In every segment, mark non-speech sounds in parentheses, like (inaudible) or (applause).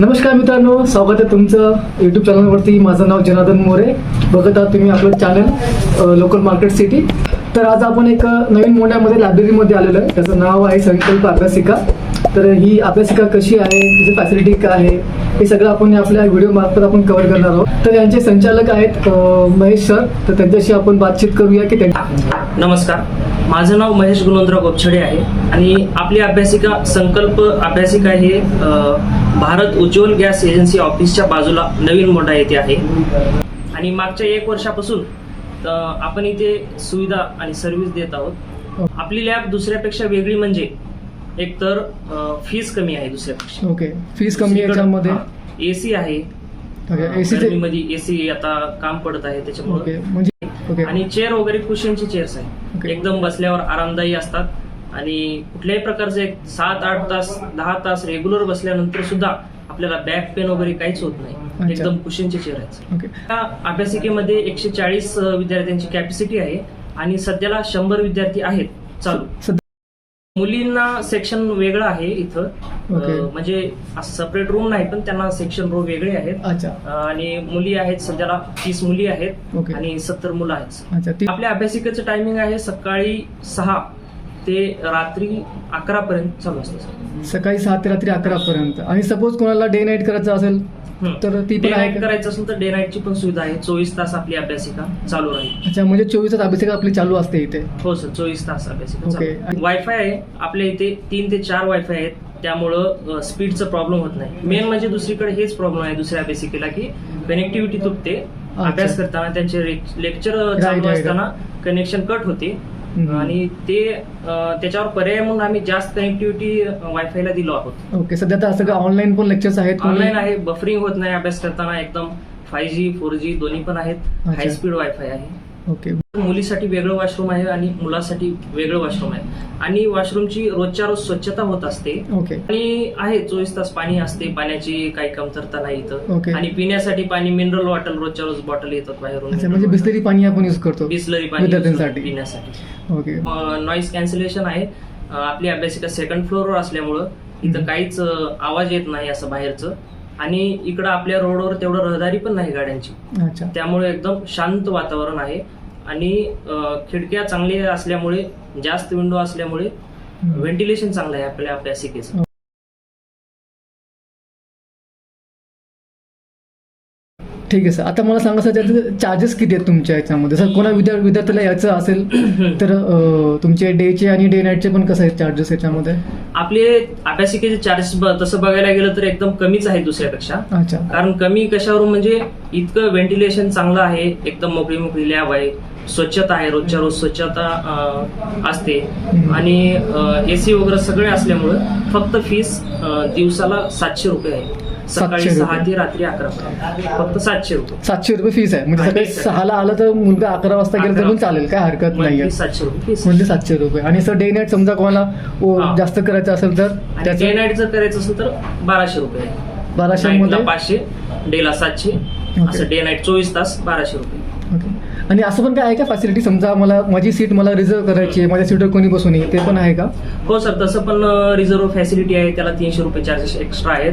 नमस्कार मित्रांनो स्वागत आहे तुमचं यूट्यूब चॅनलवरती माझं नाव जनार्दन मोरे. बघत आहात तुम्ही आपलं चॅनल लोकल मार्केट सिटी तर आज आपण एक नवीन मोठ्यामध्ये लायब्ररीमध्ये आलेलो आहे. त्याचं नाव आहे संकल्प अभ्यासिका. तर ही अभ्यासिका कशी आहे तिची फॅसिलिटी काय आहे हे सगळं आपण आपल्या व्हिडिओ मार्फत आपण कव्हर करणार आहोत. तर यांचे संचालक आहेत महेश सर. तर त्यांच्याशी आपण बातचीत करूया की त्यांच्या नमस्कार. माझं नाव महेश गुणवंतराव गोपछडे आहे आणि आपली अभ्यासिका संकल्प अभ्यासिका हे भारत उज्ज्वल गॅस एजन्सी ऑफिसच्या बाजूला नवीन मोठा येथे आहे. आणि मागच्या एक वर्षापासून आपण इथे सुविधा आणि सर्व्हिस देत आहोत. आपली लॅब दुसऱ्यापेक्षा वेगळी म्हणजे एकतर फीस कमी आहे दुसऱ्यापेक्षा. ओके फीस कमी आहे. एसी आहे एसीचे गर्मीमध्ये एसी आता काम पडत आहे त्याच्यामुळे. म्हणजे आणि चेअर वगैरे कुशनची चेअर्स आहे Okay. एकदम बसल्यावर आरामदायी असतात. आणि कुठल्याही प्रकारचे एक सात आठ तास दहा तास रेग्युलर बसल्यानंतर सुद्धा आपल्याला बॅक पेन वगैरे काहीच होत नाही. एकदम कुशनचे चेअर आहेत. ओके या अभ्यासिकेमध्ये एकशे चाळीस विद्यार्थ्यांची कॅपॅसिटी आहे आणि सध्याला शंभर विद्यार्थी आहेत. चालू. मुलींना सेक्शन वेगळं आहे इथं. Okay. अं, म्हणजे सेपरेट रूम नाही पण त्यांना सेक्शन रो वेगळे आहेत. अच्छा. अं, आणि मुली आहेत सध्याला तीस मुली आहेत आणि सत्तर मुलं आहेत. अच्छा ती आपल्या अभ्यासिकेचं टायमिंग आहे सकाळी सहा. ते रात्री अकरा पर्यंत चालू असतं सकाळी सहा ते रात्री अकरा पर्यंत आणि सपोज कोणाला डे नाईट करायचं असेल तर ती डे पण आहे का? करायचं असेल तर डे नाईटची पण सुविधा आहे. चोवीस तास आपली अभ्यासिका चालू राहील. अच्छा म्हणजे चोवीस तास अभ्यासिका आपली चालू असते इथे? हो सर. चोवीस तास अभ्यासिका Okay. चालू. वायफाय आहे. आपल्या इथे तीन ते चार वायफाय आहेत. त्यामुळं स्पीडचा प्रॉब्लेम होत नाही. मेन म्हणजे दुसरीकडे हेच प्रॉब्लेम आहे दुसऱ्या अभ्यासिकेला की कनेक्टिव्हिटी तुटते. अभ्यास करताना त्यांचे लेक्चर Right, चालू right. असताना कनेक्शन कट होते. आणि ते त्याच्यावर पर्याय म्हणून आम्ही जास्त कनेक्टिव्हिटी वायफायला दिलो आहोत. ओके सध्या तर सगळं ऑनलाईन पण लेक्चर्स आहेत ऑनलाईन आहे बफरिंग होत नाही अभ्यास करताना एकदम फाय जी फोर जी दोन्ही पण आहेत. हाय स्पीड वायफाय आहे. ओके. मुलीसाठी वेगळं वॉशरूम आहे आणि मुलासाठी वेगळं वॉशरूम आहे. आणि वॉशरूमची रोजच्या रोज स्वच्छता होत असते. ओके. आणि आहे चोवीस तास पाणी असते. पाण्याची काही कमतरता नाही इथं. आणि पिण्यासाठी पाणी मिनरल वॉटर रोजच्या रोज बॉटल येतात अच्छा बाहेरून म्हणजे बिस्लरी पाणी आपण युज करतो बिस्लरी पाणी विद्यार्थ्यांसाठी. पिण्यासाठी. ओके. नॉईज कॅन्सलेशन आहे. अं, आपली अभ्यासिका सेकंड फ्लोअरवर असल्यामुळं इथं. काहीच अं, आवाज येत नाही असं बाहेरचं. आणि इकडं आपल्या रोडवर तेवढं रहदारी पण नाही गाड्यांची. त्यामुळे एकदम शांत वातावरण आहे. आणि खिडक्या चांगल्या असल्यामुळे जास्त विंडो असल्यामुळे. व्हेंटिलेशन चांगलं आहे आपल्या अभ्यासिकेचं ठीक आहे सर आता मला सांगा सर त्याचे चार्जेस किती आहेत तुमच्या याच्यामध्ये? सर कोणा विद्या विद्यार्थ्याला यायचं असेल (clears throat) तर अं, तुमचे डेचे आणि डे नाईटचे पण कसं आहे चार्जेस याच्यामध्ये? आपले अभ्यासिकेचे चार्जेस तसं बघायला गेलं तर एकदम कमीच आहे दुसऱ्यापेक्षा. अच्छा. कारण कमी कशावरून? म्हणजे इतकं व्हेंटिलेशन चांगलं आहे एकदम मोकळी मोकळी लॅब आहे स्वच्छता आहे रोजच्या रोज स्वच्छता अं, असते. आणि एसी वगैरे सगळे असल्यामुळं फक्त फीस दिवसाला सातशे रुपये आहे. सकाळी सातशे सहा रुपये. ते रात्री अकरा पर्यंत फक्त सातशे रुपये सातशे रुपये फीस आहे म्हणजे हा, सकाळी. सहाला आलं तर मुलगा अकरा वाजता गेला तर पण. चालेल काय हरकत नाही Monthly सातशे रुपये म्हणजे सातशे रुपये आणि सर डे नाईट समजा कोणाला ओ, हा. जास्त करायचं असेल तर आणि डे त्याचं नाईट जर करायचं असेल तर बाराशे रुपये बाराशे नाईटला मध्ये पाचशे डेला सातशे Okay. असं डे नाईट चोवीस तास बाराशे रुपये आणि असं पण काय आहे का फॅसिलिटी समजा मला माझी सीट मला रिझर्व करायची आहे माझ्या सीटवर कोणी बसून ते पण आहे का? हो सर तसं पण रिझर्व फॅसिलिटी आहे त्याला तीनशे रुपये चार्जेस एक्स्ट्रा आहेत.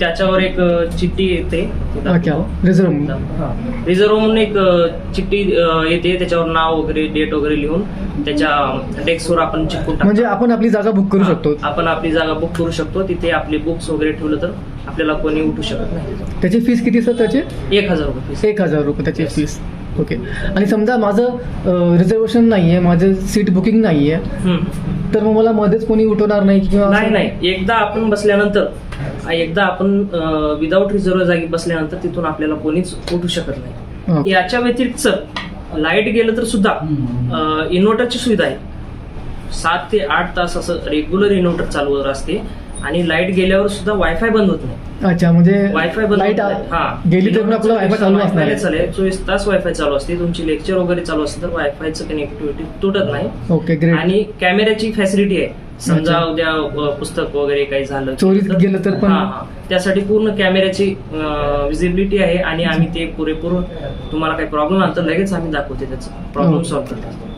त्याच्यावर एक चिठ्ठी येते. रिझर्व रिझर्व म्हणून. एक चिठ्ठी येते त्याच्यावर नाव वगैरे डेट वगैरे लिहून त्याच्या डेस्कवर आपण टाकतो. म्हणजे आपण आपली जागा बुक करू शकतो. आपण आपली जागा बुक करू शकतो. तिथे आपले बुक्स वगैरे ठेवलं तर आपल्याला कोणी उठू शकत नाही. त्याची फीस किती सर त्याची? एक हजार रुपये. एक हजार रुपये त्याची. फीस ओके आणि समजा माझं रिझर्वेशन नाही आहे माझं सीट बुकिंग नाही आहे. तर मग मला मध्येच कोणी उठवणार नाही किंवा नाही नाही. एकदा आपण बसल्यानंतर एकदा आपण विदाऊट रिझर्व जागी बसल्यानंतर तिथून आपल्याला कोणीच उठू शकत नाही. याच्या व्यतिरिक्त लाइट गेलं तर सुद्धा इन्व्हर्टरची सुविधा आहे. सात ते आठ तास असं रेग्युलर इन्व्हर्टर चालू असते आणि लाइट गेल्यावर सुद्धा वायफाय बंद होत नाही. अच्छा म्हणजे वायफाय लाइट. हा. गेली तर आपलं वायफाय चालू असणार आहे. चालेल. चोवीस तास वायफाय चालू असते. तुमची लेक्चर वगैरे चालू असते तर वायफायचं कनेक्टिव्हिटी तुटत नाही. ओके ग्रेट आणि कॅमेऱ्याची फॅसिलिटी आहे. समजा उद्या पुस्तक वगैरे काही झालं चोरीत गेलं तर पण-. त्यासाठी पूर्ण कॅमेऱ्याची विजिबिलिटी आहे आणि आम्ही ते पुरेपूर तुम्हाला काही प्रॉब्लेम आला तर लगेच आम्ही दाखवते त्याचं. प्रॉब्लेम. सॉल्व्ह करतो.